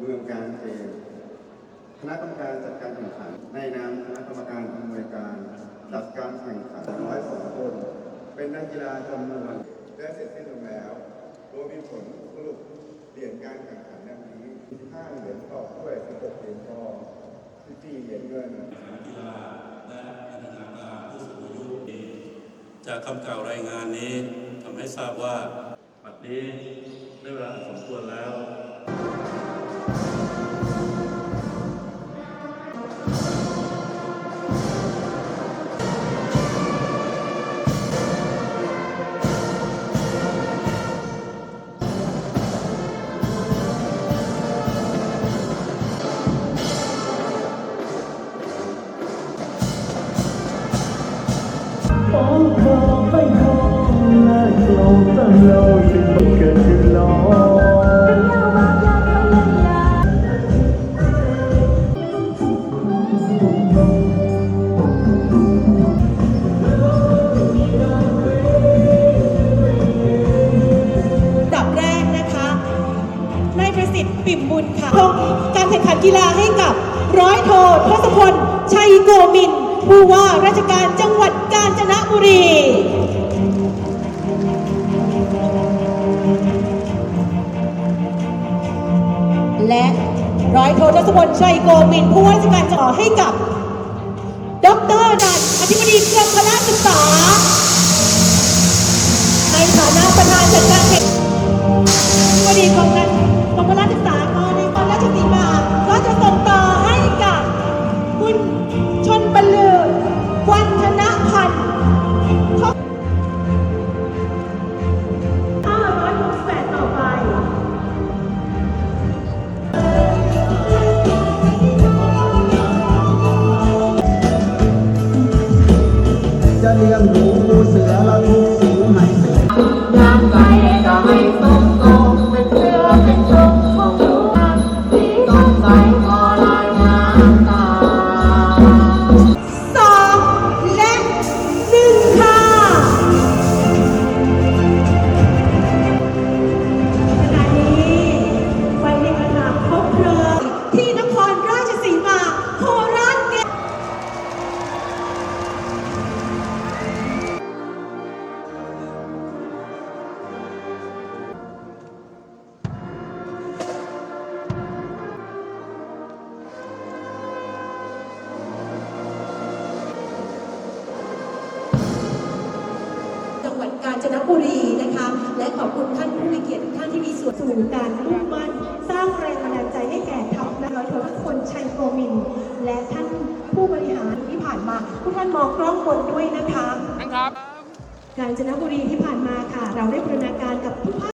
เมืองการเกษคณะกรรมการจัดการแข่งขัน ในนามคณะกรรมการอำนวยการจัดการแข่งขันร้อยสองคน เป็นนักกีฬาจำนวนได้เสร็จสิ้นลงแล้วโดยมีผลสรุปเหรียญการแข่งขันดังนี้15เหรียญทอด้วย16เหรียญทอง14เหรียญเงินกีฬาและพัฒนาการผู้สูงอายุจากคำกล่าวรายงานนี้ทำให้ทราบว่าปัจจุบันนี้ได้เวลาสมควรแล้ว ประสิทธิ์ปิ่มบุญค่ะลงการแข่งขันกีฬาให้กับร้อยโททศพล ชัยโกมิน ผู้ว่าราชการจังหวัดกาญจนบุรีและร้อยโททศพลชัยโกมินผู้ว่าราชการจังหวัดให้กับ ดรนันอธิบดีกรมพละศึกษา จะเลี้ยงหนูเสือและทุกสิ่งให้เสร็จงานใดก็ให้สมทร กาญจนบุรีนะคะ และขอบคุณท่านผู้มีเกียรติทุกท่านที่มีส่วนสู่การมุ่งมั่นสร้างแรงบันดาลใจให้แก่ทัพนายทศพลชัยโกมิน และท่านผู้บริหารที่ผ่านมาทุกท่านมองกล้องบนด้วยนะคะนั่นครับ กาญจนบุรีที่ผ่านมาค่ะ เราได้บูรณาการกับทุกภาค